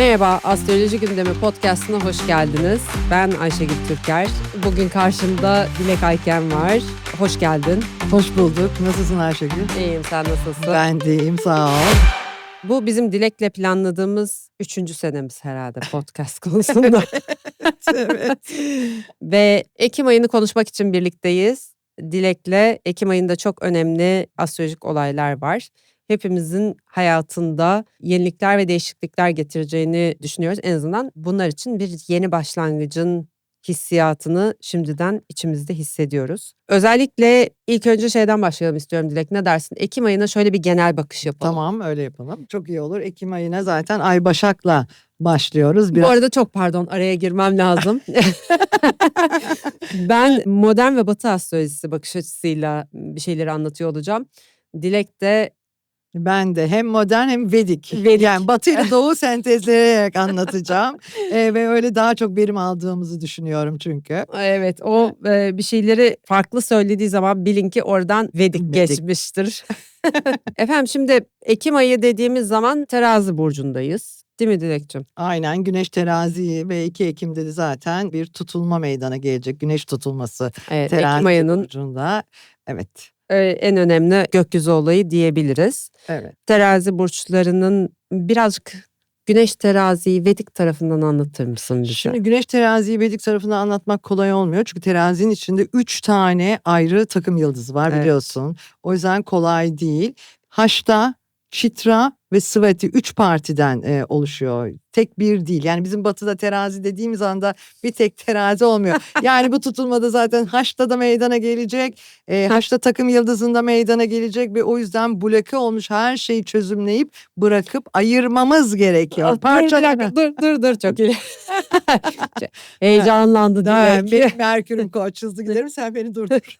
Merhaba, Astroloji Gündemi Podcast'ına hoş geldiniz. Ben Ayşegül Türker. Bugün karşımda Dilek Ayken var. Hoş geldin. Hoş bulduk. Nasılsın Ayşegül? İyiyim, sen nasılsın? Ben de iyiyim sağ ol. Bu bizim Dilek'le planladığımız üçüncü senemiz herhalde podcast konusunda. evet. Ve Ekim ayını konuşmak için birlikteyiz. Dilek'le Ekim ayında çok önemli astrolojik olaylar var. Hepimizin hayatında yenilikler ve değişiklikler getireceğini düşünüyoruz. En azından bunlar için bir yeni başlangıcın hissiyatını şimdiden içimizde hissediyoruz. Özellikle ilk önce şeyden başlayalım istiyorum Dilek. Ne dersin? Ekim ayına şöyle bir genel bakış yapalım. Tamam öyle yapalım. Çok iyi olur. Ekim ayına zaten Ay Başak'la başlıyoruz. Bu arada çok pardon araya girmem lazım. ben modern ve batı astrolojisi bakış açısıyla bir şeyleri anlatıyor olacağım. Dilek de Ben de hem modern hem Vedik. Vedik. Yani Batı ile Doğu sentezleyerek anlatacağım. Ee, ve öyle daha çok verim aldığımızı düşünüyorum çünkü. evet o e, bir şeyleri farklı söylediği zaman bilin ki oradan Vedik, Vedik. geçmiştir. Efendim şimdi Ekim ayı dediğimiz zaman terazi burcundayız. Değil mi Dilekçim? Aynen Güneş terazi ve 2 Ekim'de de zaten bir tutulma meydana gelecek. Güneş tutulması Evet, terazi Ekim ayının burcunda. Evet. E, en önemli gökyüzü olayı diyebiliriz. Evet. terazi burçlarının birazcık güneş teraziyi Vedik tarafından anlatır mısın bize? Şimdi güneş teraziyi Vedik tarafından anlatmak kolay olmuyor. Çünkü terazinin içinde üç tane ayrı takım yıldızı var Evet. biliyorsun. O yüzden kolay değil. Haşta, Çitra ve Svati üç partiden e, oluşuyor. Tek bir değil. Yani bizim batıda terazi dediğimiz anda bir tek terazi olmuyor. yani bu tutulmada zaten Haşta da meydana gelecek. E, Haşta takım yıldızında meydana gelecek ve o yüzden bloke olmuş her şeyi çözümleyip bırakıp ayırmamız gerekiyor. Aa, dur, dur dur çok iyi. Heyecanlandı Dilek. benim Merkür'üm koç hızlı giderim sen beni durdur.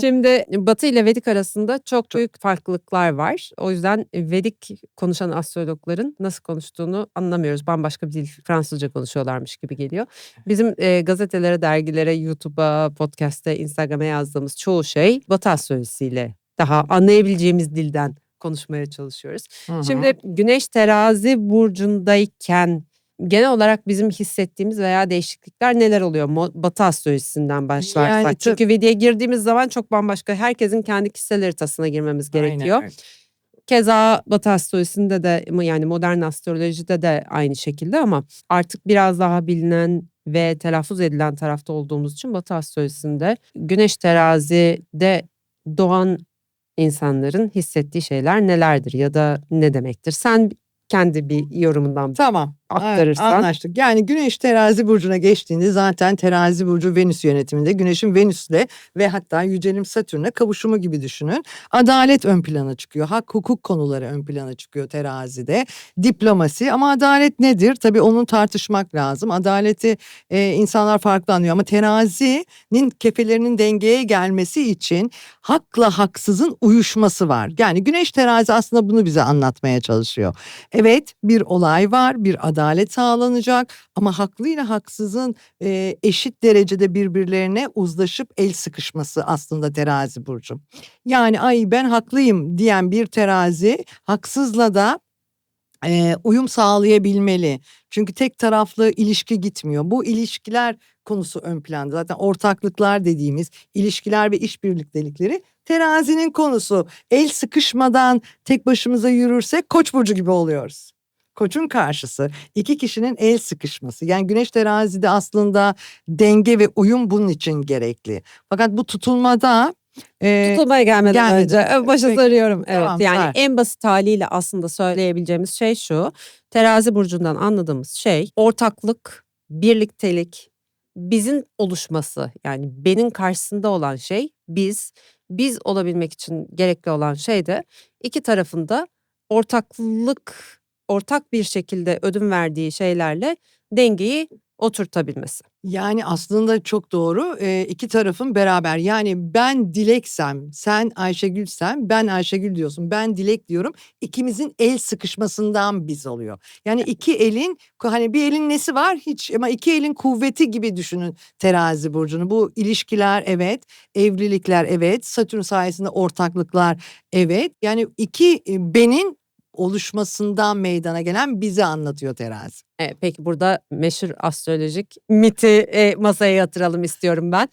Şimdi Batı ile Vedik arasında çok büyük farklılıklar var. O yüzden Vedik konuşan astrologların nasıl konuştuğunu anlamıyoruz. Bambaşka bir dil Fransızca konuşuyorlarmış gibi geliyor. Bizim e, gazetelere, dergilere, YouTube'a, podcast'e, Instagram'a yazdığımız çoğu şey Batı astrolojisiyle daha anlayabileceğimiz dilden konuşmaya çalışıyoruz. Şimdi Güneş terazi burcundayken genel olarak bizim hissettiğimiz veya değişiklikler neler oluyor? Batı astrolojisinden başlarsak. Yani Çünkü Vedi'ye girdiğimiz zaman çok bambaşka. Herkesin kendi kişisel haritasına girmemiz gerekiyor. Aynen öyle. Keza Batı astrolojisinde de yani modern astrolojide de aynı şekilde ama artık biraz daha bilinen ve telaffuz edilen tarafta olduğumuz için Batı astrolojisinde Güneş terazide doğan insanların hissettiği şeyler nelerdir ya da ne demektir? Sen kendi bir yorumundan Tamam. Aktarırsan. Anlaştık. Yani Güneş terazi burcuna geçtiğinde zaten terazi burcu Venüs yönetiminde Güneş'in Venüs'le ve hatta yücelim Satürn'le kavuşumu gibi düşünün. Adalet ön plana çıkıyor. Hak hukuk konuları ön plana çıkıyor terazide. Diplomasi ama adalet nedir? Tabii onu tartışmak lazım. Adaleti e, insanlar farklı anlıyor ama terazinin kefelerinin dengeye gelmesi için hakla haksızın uyuşması var. Yani Güneş terazi aslında bunu bize anlatmaya çalışıyor. Evet bir olay var bir adalet sağlanacak ama haklıyla haksızın e, eşit derecede birbirlerine uzlaşıp el sıkışması aslında terazi burcu. Yani ay ben haklıyım diyen bir terazi haksızla da e, uyum sağlayabilmeli. Çünkü tek taraflı ilişki gitmiyor. Bu ilişkiler konusu ön planda. Zaten ortaklıklar dediğimiz ilişkiler ve işbirliktelikleri terazinin konusu. El sıkışmadan tek başımıza yürürsek koç burcu gibi oluyoruz. Koçun karşısı iki kişinin el sıkışması. Yani güneş terazide aslında denge ve uyum bunun için gerekli. Fakat bu tutulmada e, Tutulmaya gelmeden gelmedi. önce e, başa Peki, sarıyorum. Evet tamam, yani sar. en basit haliyle aslında söyleyebileceğimiz şey şu. Terazi burcundan anladığımız şey ortaklık, birliktelik, bizin oluşması. Yani benim karşısında olan şey biz. Biz olabilmek için gerekli olan şey de iki tarafında ortaklık, ortak bir şekilde ödün verdiği şeylerle dengeyi oturtabilmesi. Yani aslında çok doğru. Eee, iki tarafın beraber yani ben Dilek'sem, sen Ayşegül'sen, ben Ayşegül diyorsun, ben Dilek diyorum. İkimizin el sıkışmasından biz oluyor. Yani iki elin hani bir elin nesi var hiç ama iki elin kuvveti gibi düşünün terazi burcunu. Bu ilişkiler evet, evlilikler evet, Satürn sayesinde ortaklıklar evet. Yani iki e, benin oluşmasından meydana gelen bizi anlatıyor terazi. E, peki burada meşhur astrolojik miti e, masaya yatıralım istiyorum ben.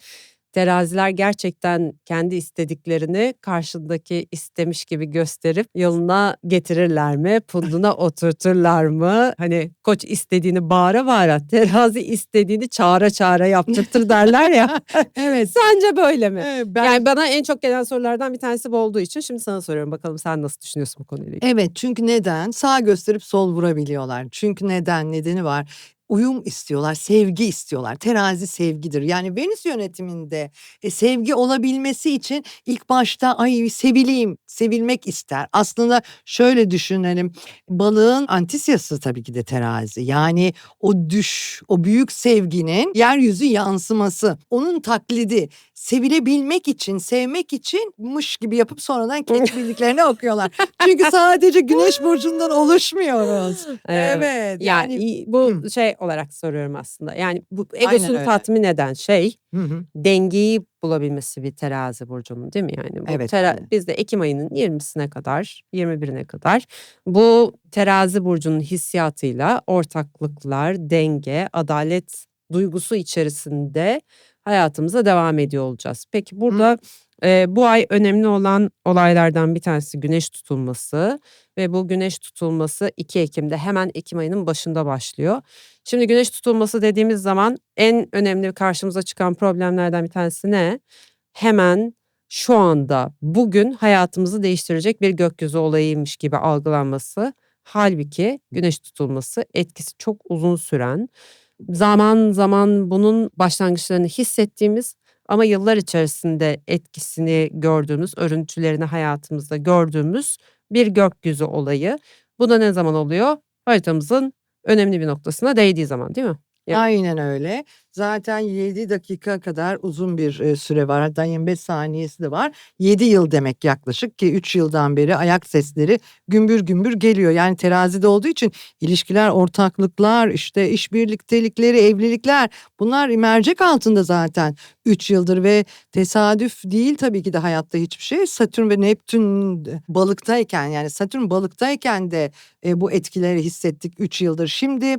Teraziler gerçekten kendi istediklerini karşındaki istemiş gibi gösterip yoluna getirirler mi? Punduna oturturlar mı? Hani koç istediğini bağıra bağıra, terazi istediğini çağıra çağıra yaptırtır derler ya. Evet. Sence böyle mi? Evet, ben Yani bana en çok gelen sorulardan bir tanesi bu olduğu için şimdi sana soruyorum bakalım sen nasıl düşünüyorsun bu konuyla ilgili? Evet çünkü neden? Sağ gösterip sol vurabiliyorlar. Çünkü neden? Nedeni var. Uyum istiyorlar, sevgi istiyorlar. Terazi sevgidir. Yani Venüs yönetiminde e, sevgi olabilmesi için ilk başta ay sevileyim, sevilmek ister. Aslında şöyle düşünelim. Balığın antisyası tabii ki de terazi. Yani o düş, o büyük sevginin yeryüzü yansıması, onun taklidi. Sevilebilmek için, sevmek için mış gibi yapıp sonradan kendi bildiklerini okuyorlar. Çünkü sadece güneş burcundan oluşmuyoruz. Evet. Yani, Yani, bu Hı. şey olarak soruyorum aslında. Yani bu egosunu tatmin eden şey Hı hı. dengeyi bulabilmesi bir terazi burcunun değil mi yani? Bu Evet, tera- evet. Biz de Ekim ayının 20'sine kadar 21'ine kadar bu terazi burcunun hissiyatıyla ortaklıklar, denge, adalet duygusu içerisinde hayatımıza devam ediyor olacağız. Peki burada e, bu ay önemli olan olaylardan bir tanesi güneş tutulması ve bu güneş tutulması 2 Ekim'de hemen Ekim ayının başında başlıyor. Şimdi güneş tutulması dediğimiz zaman en önemli karşımıza çıkan problemlerden bir tanesi ne? Hemen şu anda bugün hayatımızı değiştirecek bir gökyüzü olayıymış gibi algılanması. Halbuki güneş tutulması etkisi çok uzun süren, zaman zaman bunun başlangıçlarını hissettiğimiz ama yıllar içerisinde etkisini gördüğümüz, örüntülerini hayatımızda gördüğümüz bir gökyüzü olayı. Bu da ne zaman oluyor? Haritamızın önemli bir noktasına değdiği zaman değil mi? Ya- Aynen öyle. Zaten 7 dakika kadar uzun bir süre var. Hatta 25 saniyesi de var. 7 yıl demek yaklaşık ki 3 yıldan beri ayak sesleri gümbür gümbür geliyor. Yani terazide olduğu için ilişkiler, ortaklıklar, işte iş birliktelikleri, evlilikler bunlar mercek altında zaten 3 yıldır ve tesadüf değil tabii ki de hayatta hiçbir şey. Satürn ve Neptün balıktayken yani Satürn balıktayken de e, bu etkileri hissettik 3 yıldır. Şimdi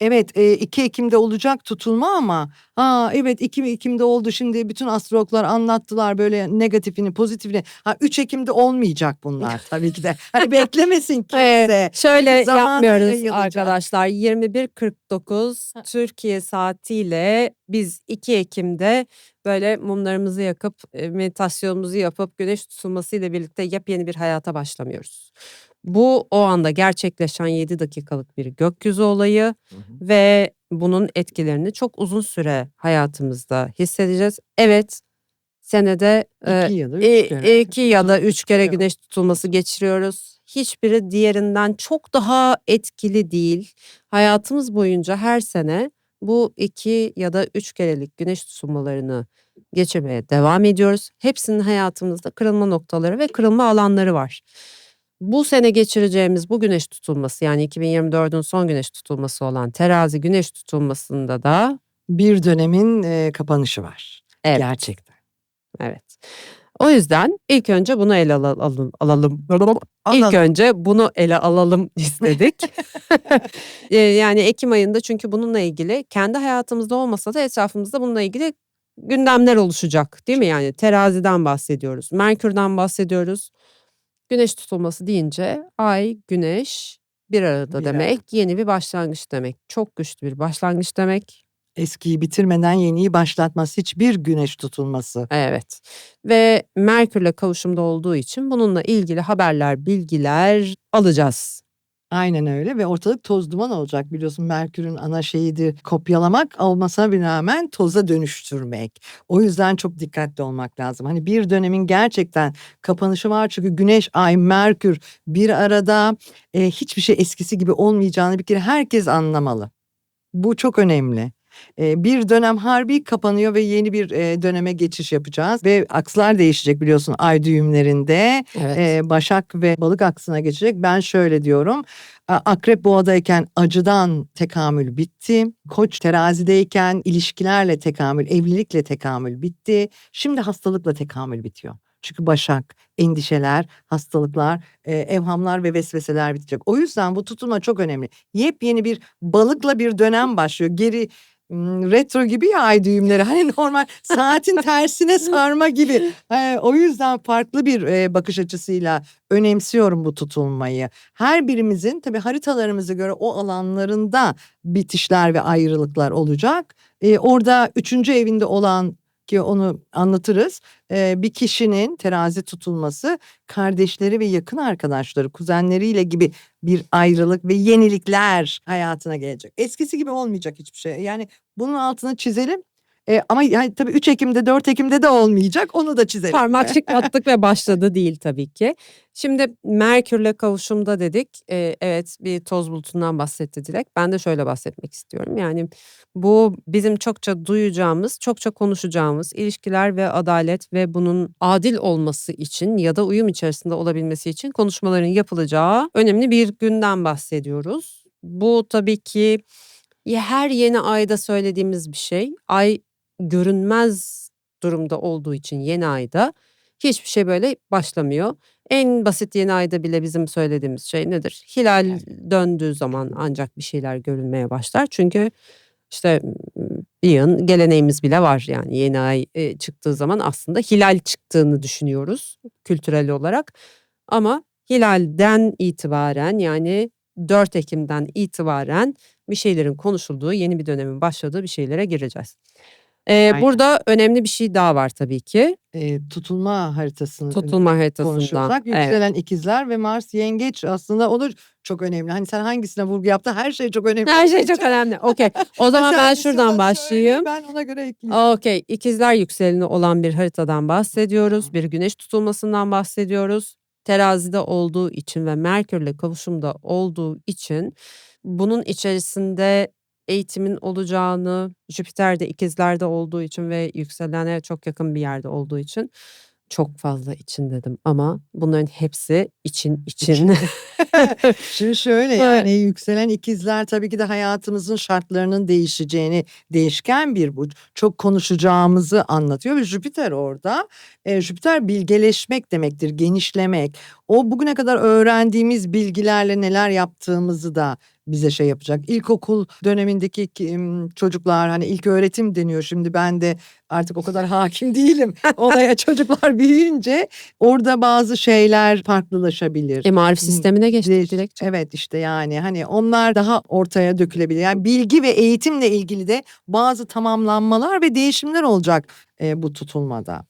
Evet e, 2 Ekim'de olacak tutulma ama ha evet 2 Ekim'de oldu şimdi bütün astrologlar anlattılar böyle negatifini pozitifini. Ha 3 Ekim'de olmayacak bunlar tabii ki de. Hani beklemesin kimse. Şöyle Zamanla yapmıyoruz yayılacak. arkadaşlar. 21.49 Türkiye saatiyle biz 2 Ekim'de böyle mumlarımızı yakıp e, meditasyonumuzu yapıp güneş tutulması ile birlikte yepyeni bir hayata başlamıyoruz. Bu o anda gerçekleşen 7 dakikalık bir gökyüzü olayı ve bunun etkilerini çok uzun süre hayatımızda hissedeceğiz. Evet senede e, 2 ya da 3 e, kere. iki ya da üç kere güneş tutulması geçiriyoruz. Hiçbiri diğerinden çok daha etkili değil. Hayatımız boyunca her sene bu iki ya da üç kerelik güneş tutulmalarını geçirmeye devam ediyoruz. Hepsinin hayatımızda kırılma noktaları ve kırılma alanları var. Bu sene geçireceğimiz bu güneş tutulması yani 2024'ün son güneş tutulması olan terazi güneş tutulmasında da Bir dönemin e, kapanışı var. evet. Gerçekten. Evet. O yüzden ilk önce bunu ele alalım. alalım. İlk Alalım. önce bunu ele alalım istedik. Ee, yani Ekim ayında çünkü bununla ilgili kendi hayatımızda olmasa da etrafımızda bununla ilgili gündemler oluşacak değil mi? Yani teraziden bahsediyoruz, Merkür'den bahsediyoruz. Güneş tutulması deyince ay, güneş bir arada Bir demek, yeni bir başlangıç demek. Çok güçlü bir başlangıç demek. Eskiyi bitirmeden yeniyi başlatması hiçbir güneş tutulması. Evet ve Merkür'le kavuşumda olduğu için bununla ilgili haberler, bilgiler alacağız. Aynen öyle ve ortalık toz duman olacak biliyorsun Merkür'ün ana şeyidir kopyalamak olmasına bir rağmen toza dönüştürmek. O yüzden çok dikkatli olmak lazım. Hani bir dönemin gerçekten kapanışı var çünkü Güneş, Ay, Merkür bir arada e, hiçbir şey eskisi gibi olmayacağını bir kere herkes anlamalı. Bu çok önemli. E, bir dönem harbi kapanıyor ve yeni bir e, döneme geçiş yapacağız ve akslar değişecek biliyorsun ay düğümlerinde. Evet. Ee, Başak ve Balık aksına geçecek. Ben şöyle diyorum. Akrep boğadayken acıdan tekamül bitti. Koç terazideyken ilişkilerle tekamül, evlilikle tekamül bitti. Şimdi hastalıkla tekamül bitiyor. Çünkü Başak, endişeler, hastalıklar, e, evhamlar ve vesveseler bitecek. O yüzden bu tutulma çok önemli. Yepyeni bir balıkla bir dönem başlıyor. Geri retro gibi ya ay düğümleri. Hani normal saatin tersine sarma gibi. E, o yüzden farklı bir e, bakış açısıyla önemsiyorum bu tutulmayı. Her birimizin tabii haritalarımıza göre o alanlarında bitişler ve ayrılıklar olacak. E, orada üçüncü evinde olan ki onu anlatırız. e, bir kişinin terazi tutulması kardeşleri ve yakın arkadaşları, kuzenleriyle gibi bir ayrılık ve yenilikler hayatına gelecek. Eskisi gibi olmayacak hiçbir şey. Yani bunun altını çizelim. E, ama yani tabii 3 Ekim'de 4 Ekim'de de olmayacak. Onu da çizelim. Parmak çıklattık ve başladı değil tabii ki. Şimdi Merkür'le kavuşumda dedik. Ee, evet bir toz bulutundan bahsetti Dilek. Ben de şöyle bahsetmek istiyorum. Yani bu bizim çokça duyacağımız, çokça konuşacağımız ilişkiler ve adalet ve bunun adil olması için ya da uyum içerisinde olabilmesi için konuşmaların yapılacağı önemli bir günden bahsediyoruz. Bu tabii ki her yeni ayda söylediğimiz bir şey. Ay görünmez durumda olduğu için yeni ayda hiçbir şey böyle başlamıyor. En basit yeni ayda bile bizim söylediğimiz şey nedir? Hilal döndüğü zaman ancak bir şeyler görünmeye başlar. Çünkü işte bir yıl geleneğimiz bile var yani yeni ay e, çıktığı zaman aslında hilal çıktığını düşünüyoruz kültürel olarak. Ama hilalden itibaren yani 4 Ekim'den itibaren bir şeylerin konuşulduğu yeni bir dönemin başladığı bir şeylere gireceğiz. Ee, Aynen. burada önemli bir şey daha var tabii ki. E, tutulma haritasını Tutulma haritasından. konuşursak yükselen ikizler ve Mars yengeç aslında o da çok önemli. Hani sen hangisine vurgu yaptın her şey çok önemli. Her şey çok önemli. Okey. O zaman Sen ben hangisi şuradan başlayayım. söyle, Ben ona göre ekleyeyim. Okey. İkizler yükseleni olan bir haritadan bahsediyoruz. Bir güneş tutulmasından bahsediyoruz. Terazide olduğu için ve Merkürle kavuşumda olduğu için bunun içerisinde eğitimin olacağını, Jüpiter de ikizlerde olduğu için ve yükselene çok yakın bir yerde olduğu için çok fazla için dedim ama bunların hepsi için için. Şimdi şöyle Evet. yani yükselen ikizler tabii ki de hayatımızın şartlarının değişeceğini değişken bir burç. Çok konuşacağımızı anlatıyor ve Jüpiter orada. E, Jüpiter bilgeleşmek demektir, genişlemek. O bugüne kadar öğrendiğimiz bilgilerle neler yaptığımızı da bize şey yapacak. İlkokul dönemindeki çocuklar hani ilk öğretim deniyor şimdi ben de artık o kadar hakim değilim olaya çocuklar büyüyünce orada bazı şeyler farklılaşabilir. e, marif sistemine geçtik direkt. Evet işte yani hani onlar daha ortaya dökülebilir. Yani bilgi ve eğitimle ilgili de bazı tamamlanmalar ve değişimler olacak e, bu tutulmada.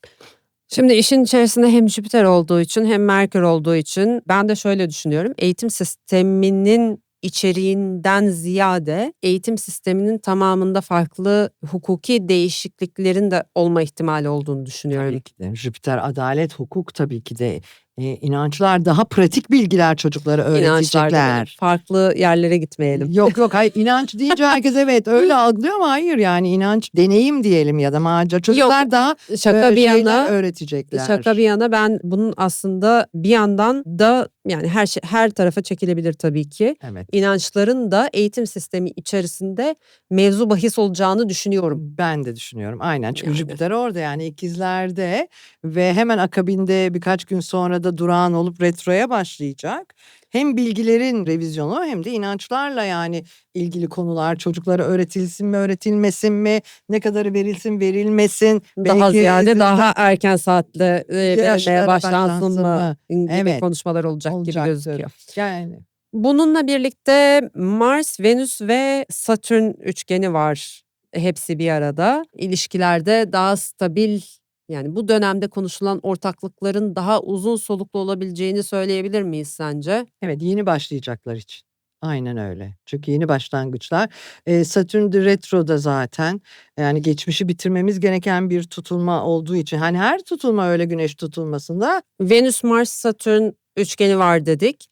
Şimdi işin içerisinde hem Jüpiter olduğu için hem Merkür olduğu için ben de şöyle düşünüyorum. Eğitim sisteminin içeriğinden ziyade eğitim sisteminin tamamında farklı hukuki değişikliklerin de olma ihtimali olduğunu düşünüyorum. Tabii ki de Jüpiter adalet, hukuk tabii ki de e, inançlar daha pratik bilgiler çocuklara öğretecekler. farklı yerlere gitmeyelim. Yok yok hayır inanç deyince herkes evet öyle algılıyor ama hayır yani inanç deneyim diyelim ya da macera çocuklar daha Şaka e, bir yana öğretecekler. Şaka bir yana ben bunun aslında bir yandan da yani her şey her tarafa çekilebilir tabii ki. Evet. İnançların da eğitim sistemi içerisinde mevzu bahis olacağını düşünüyorum. Ben de düşünüyorum aynen çünkü Yani. Jüpiter orada yani ikizlerde ve hemen akabinde birkaç gün sonra da durağan olup retroya başlayacak. Hem bilgilerin revizyonu hem de inançlarla yani ilgili konular çocuklara öğretilsin mi öğretilmesin mi ne kadarı verilsin verilmesin. Daha Belki ziyade sizden- daha erken saatte e, verilmeye başlansın mı gibi Evet. konuşmalar olacak gibi Olacaktır. gözüküyor. Yani Bununla birlikte Mars, Venüs ve Satürn üçgeni var. Hepsi bir arada. İlişkilerde daha stabil yani bu dönemde konuşulan ortaklıkların daha uzun soluklu olabileceğini söyleyebilir miyiz sence? evet yeni başlayacaklar için. Aynen öyle. Çünkü yeni başlangıçlar. Ee, Satürn de retroda zaten yani geçmişi bitirmemiz gereken bir tutulma olduğu için. Hani her tutulma öyle güneş tutulmasında Venüs, Mars, Satürn üçgeni var dedik.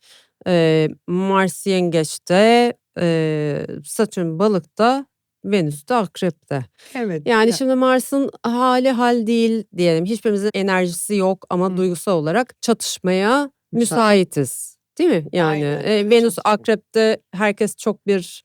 Ee, Mars yengeçte, e, Satürn balıkta, Venüs de akrepte. evet. Yani ya- şimdi Mars'ın hali hal değil diyelim. Hiçbirimizin enerjisi yok ama Hı. duygusal olarak çatışmaya Müsait. müsaitiz. Değil mi? Yani Aynen, e, Venüs çatışma. akrepte herkes çok bir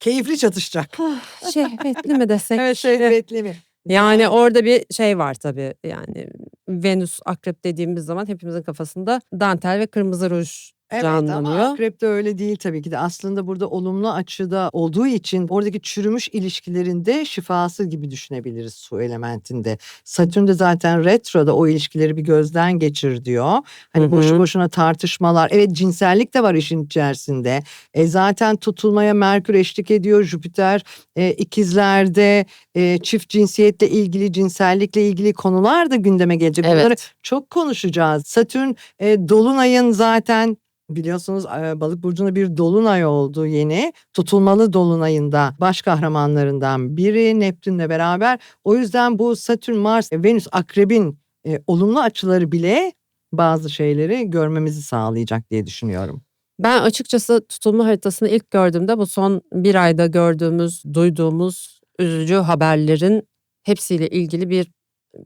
keyifli çatışacak. ah, şehvetli mi desek? Evet şehvetli mi? Yani orada bir şey var tabii yani Venüs akrep dediğimiz zaman hepimizin kafasında dantel ve kırmızı ruj Evet ama canlanıyor. akrep de öyle değil tabii ki de. Aslında burada olumlu açıda olduğu için oradaki çürümüş ilişkilerinde şifası gibi düşünebiliriz su elementinde. Satürn de zaten retroda o ilişkileri bir gözden geçir diyor. Hani Hı boşu boşuna tartışmalar. Evet cinsellik de var işin içerisinde. E zaten tutulmaya Merkür eşlik ediyor. Jüpiter e, ikizlerde e, çift cinsiyetle ilgili cinsellikle ilgili konular da gündeme gelecek. Bunları Evet. çok konuşacağız. Satürn e, dolunayın zaten biliyorsunuz balık burcunda bir dolunay oldu yeni. Tutulmalı dolunayında baş kahramanlarından biri Neptün'le beraber. O yüzden bu Satürn, Mars, Venüs, Akrebin e, olumlu açıları bile bazı şeyleri görmemizi sağlayacak diye düşünüyorum. Ben açıkçası tutulma haritasını ilk gördüğümde bu son bir ayda gördüğümüz, duyduğumuz üzücü haberlerin hepsiyle ilgili bir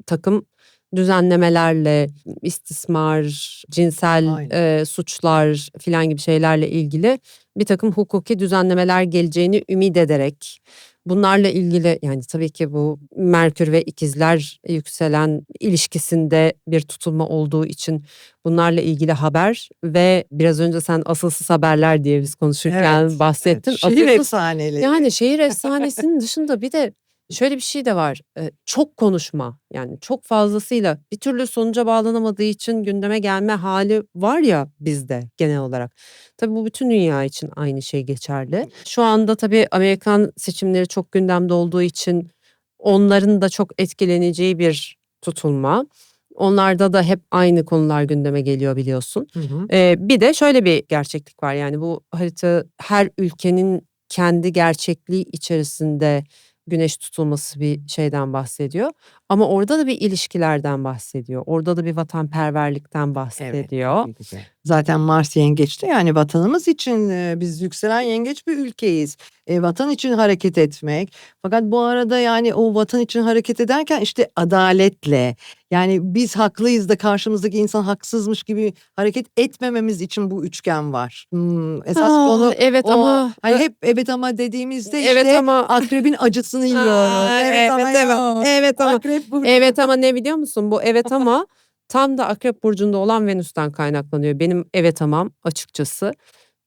takım düzenlemelerle istismar, cinsel Aynen. e, suçlar filan gibi şeylerle ilgili bir takım hukuki düzenlemeler geleceğini ümit ederek bunlarla ilgili yani tabii ki bu Merkür ve ikizler yükselen ilişkisinde bir tutulma olduğu için bunlarla ilgili haber ve biraz önce sen asılsız haberler diye biz konuşurken Evet, bahsettin. Evet, şehir Asılsız- efsaneleri. yani şehir efsanesinin dışında bir de şöyle bir şey de var. e, Çok konuşma yani çok fazlasıyla bir türlü sonuca bağlanamadığı için gündeme gelme hali var ya bizde genel olarak. Tabii bu bütün dünya için aynı şey geçerli. Şu anda tabii Amerikan seçimleri çok gündemde olduğu için onların da çok etkileneceği bir tutulma. Onlarda da hep aynı konular gündeme geliyor biliyorsun. Hı hı. Ee, bir de şöyle bir gerçeklik var yani bu harita her ülkenin kendi gerçekliği içerisinde güneş tutulması bir şeyden bahsediyor. Ama orada da bir ilişkilerden bahsediyor. Orada da bir vatanperverlikten bahsediyor. Tabii ki de. Zaten Mars yengeçte yani vatanımız için e, biz yükselen yengeç bir ülkeyiz. E, vatan için hareket etmek. Fakat bu arada yani o vatan için hareket ederken işte adaletle yani biz haklıyız da karşımızdaki insan haksızmış gibi hareket etmememiz için bu üçgen var. Hmm, esas Aa, konu evet o. ama Hani hep evet ama dediğimizde işte evet ama akrebin acısını yiyoruz. Aa, evet, ama evet, yok. evet ama Akrep. Evet ama ne biliyor musun? Bu evet ama tam da Akrep Burcu'nda olan Venüs'ten kaynaklanıyor. Benim evet amam açıkçası.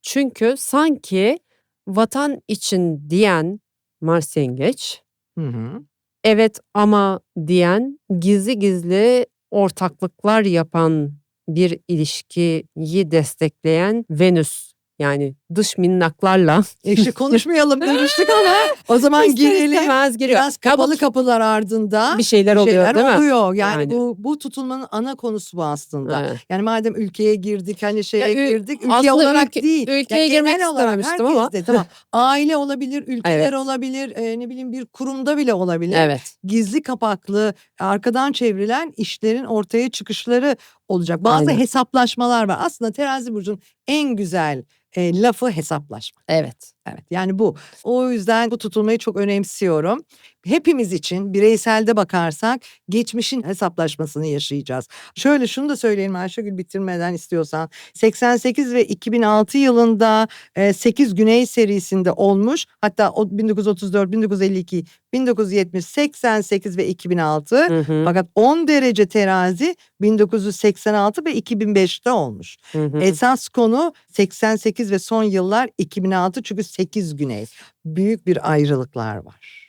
Çünkü sanki vatan için diyen Mars Yengeç, Hı hı. evet ama diyen gizli gizli ortaklıklar yapan bir ilişkiyi destekleyen Venüs. Yani dış minnaklarla işte konuşmayalım demiştik ama o zaman girelim. istemez giriyor. Biraz kapalı kapılar ardında bir şeyler oluyor şeyler değil mi? oluyor. Yani, Yani. bu bu tutulmanın ana konusu bu aslında. Evet. Yani madem ülkeye girdik hani şeye Ya girdik ülke olarak ülke- değil. ülkeye Yani girmek istememiştim ama. de, tamam. Aile olabilir, ülkeler Evet. olabilir, e, ne bileyim bir kurumda bile olabilir. Evet. Gizli kapaklı, arkadan çevrilen işlerin ortaya çıkışları olacak. Bazı Aynen. hesaplaşmalar var. Aslında terazi burcunun en güzel e, lafı hesaplaşma. Evet. Evet yani bu. O yüzden bu tutulmayı çok önemsiyorum. Hepimiz için bireyselde bakarsak geçmişin hesaplaşmasını yaşayacağız. Şöyle şunu da söyleyelim Ayşegül bitirmeden istiyorsan. 88 ve 2006 yılında 8 Güney serisinde olmuş. Hatta o 1934, 1952, 1970, 88 ve 2006. Hı hı, Fakat 10 derece terazi 1986 ve 2005'te olmuş. hı hı. Esas konu 88 ve son yıllar 2006 çünkü 8 güney. Büyük bir ayrılıklar var.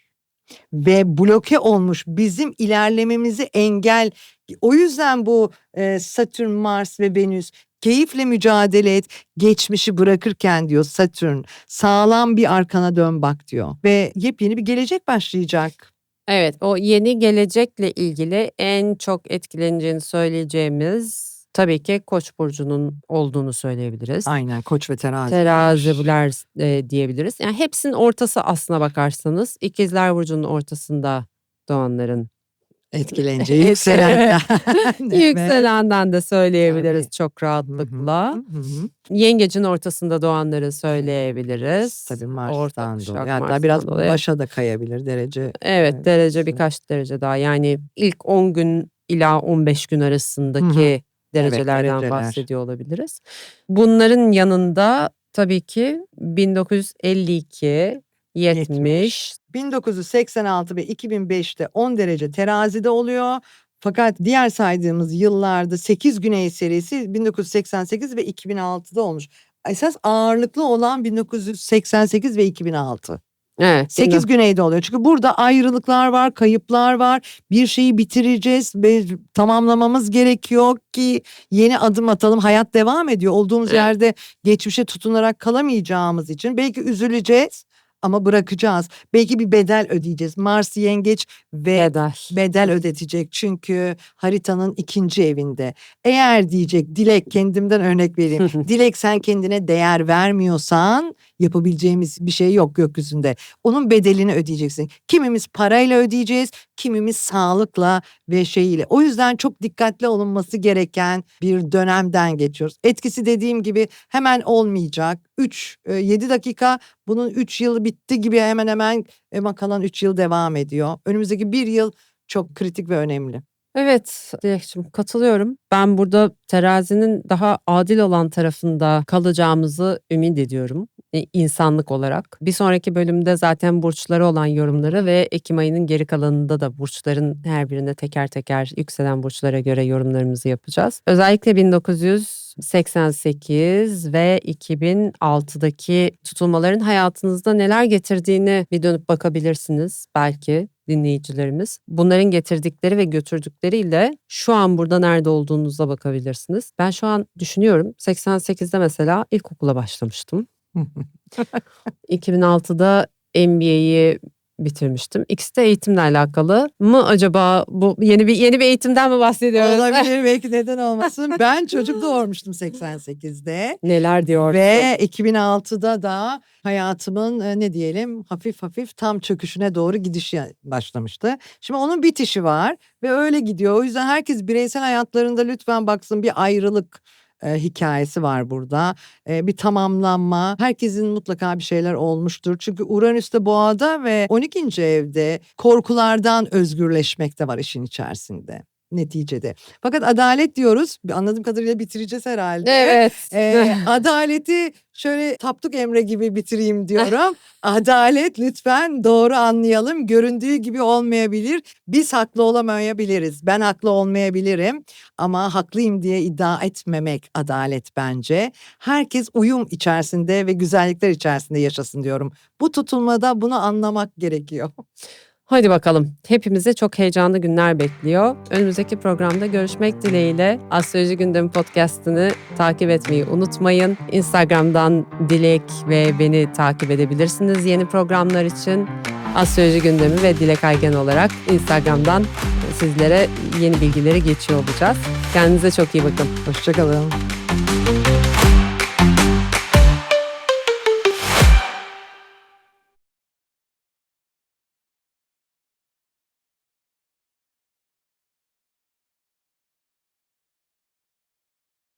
Ve bloke olmuş bizim ilerlememizi engel. O yüzden bu e, Satürn, Mars ve Venüs keyifle mücadele et. Geçmişi bırakırken diyor Satürn sağlam bir arkana dön bak diyor. Ve yepyeni bir gelecek başlayacak. Evet, o yeni gelecekle ilgili en çok etkileneceğini söyleyeceğimiz tabii ki Koç burcunun olduğunu söyleyebiliriz. Aynen koç ve terazi. Teraziler e, diyebiliriz. Yani hepsinin ortası aslına bakarsanız İkizler burcunun ortasında doğanların Etkileneceği yükselenden. yükselenden de söyleyebiliriz Tabii. çok rahatlıkla. Hı hı. Yengecin ortasında doğanları söyleyebiliriz. Tabii Mars'tan dolayı. Hatta biraz dolayı. başa da kayabilir derece. Evet Evet, derece birkaç derece daha yani ilk 10 gün ila 15 gün arasındaki derecelerden dereceler. bahsediyor olabiliriz. Bunların yanında tabii ki 1952 70. 1986 ve 2005'te 10 derece terazide oluyor. Fakat diğer saydığımız yıllarda 8 Güney serisi 1988 ve 2006'da olmuş. Esas ağırlıklı olan 1988 ve 2006. Evet. 8 güneyde oluyor. Çünkü burada ayrılıklar var, kayıplar var. Bir şeyi bitireceğiz ve tamamlamamız gerekiyor ki yeni adım atalım. Hayat devam ediyor. Olduğumuz Evet. yerde geçmişe tutunarak kalamayacağımız için belki üzüleceğiz ama bırakacağız. Belki bir bedel ödeyeceğiz. Mars yengeç ve Bedel. bedel ödetecek çünkü haritanın ikinci evinde. Eğer diyecek Dilek kendimden örnek vereyim. Dilek sen kendine değer vermiyorsan yapabileceğimiz bir şey yok gökyüzünde. Onun bedelini ödeyeceksin. Kimimiz parayla ödeyeceğiz, kimimiz sağlıkla ve şeyiyle. O yüzden çok dikkatli olunması gereken bir dönemden geçiyoruz. Etkisi dediğim gibi hemen olmayacak. 3 7 dakika bunun 3 yılı bitti gibi hemen hemen ama kalan 3 yıl devam ediyor. Önümüzdeki bir yıl çok kritik ve önemli. Evet Dilekçim katılıyorum. Ben burada terazinin daha adil olan tarafında kalacağımızı ümit ediyorum e, insanlık olarak. Bir sonraki bölümde zaten burçları olan yorumları ve Ekim ayının geri kalanında da burçların her birine teker teker yükselen burçlara göre yorumlarımızı yapacağız. Özellikle 1988 ve 2006'daki tutulmaların hayatınızda neler getirdiğini bir dönüp bakabilirsiniz belki dinleyicilerimiz. Bunların getirdikleri ve götürdükleriyle şu an burada nerede olduğunuza bakabilirsiniz. Ben şu an düşünüyorum 88'de mesela ilkokula başlamıştım. 2006'da MBA'yi bitirmiştim. İkisi de eğitimle alakalı mı acaba bu yeni bir yeni bir eğitimden mi bahsediyoruz? Olabilir belki neden olmasın. Ben çocuk doğurmuştum 88'de. Neler diyor? Ve 2006'da da hayatımın e, ne diyelim hafif hafif tam çöküşüne doğru gidişi başlamıştı. Şimdi onun bitişi var ve öyle gidiyor. O yüzden herkes bireysel hayatlarında lütfen baksın bir ayrılık e, hikayesi var burada. E, bir tamamlanma. Herkesin mutlaka bir şeyler olmuştur. Çünkü Uranüs'te boğada ve 12. evde korkulardan özgürleşmek de var işin içerisinde neticede. Fakat adalet diyoruz. Anladığım kadarıyla bitireceğiz herhalde. Evet. Ee, adaleti şöyle taptuk emre gibi bitireyim diyorum. Adalet lütfen doğru anlayalım. Göründüğü gibi olmayabilir. Biz haklı olamayabiliriz. Ben haklı olmayabilirim. Ama haklıyım diye iddia etmemek adalet bence. Herkes uyum içerisinde ve güzellikler içerisinde yaşasın diyorum. Bu tutulmada bunu anlamak gerekiyor. Hadi bakalım. Hepimize çok heyecanlı günler bekliyor. Önümüzdeki programda görüşmek dileğiyle Astroloji Gündemi podcast'ını takip etmeyi unutmayın. Instagram'dan Dilek ve beni takip edebilirsiniz yeni programlar için. Astroloji Gündemi ve Dilek Aygen olarak Instagram'dan sizlere yeni bilgileri geçiyor olacağız. Kendinize çok iyi bakın. Hoşçakalın.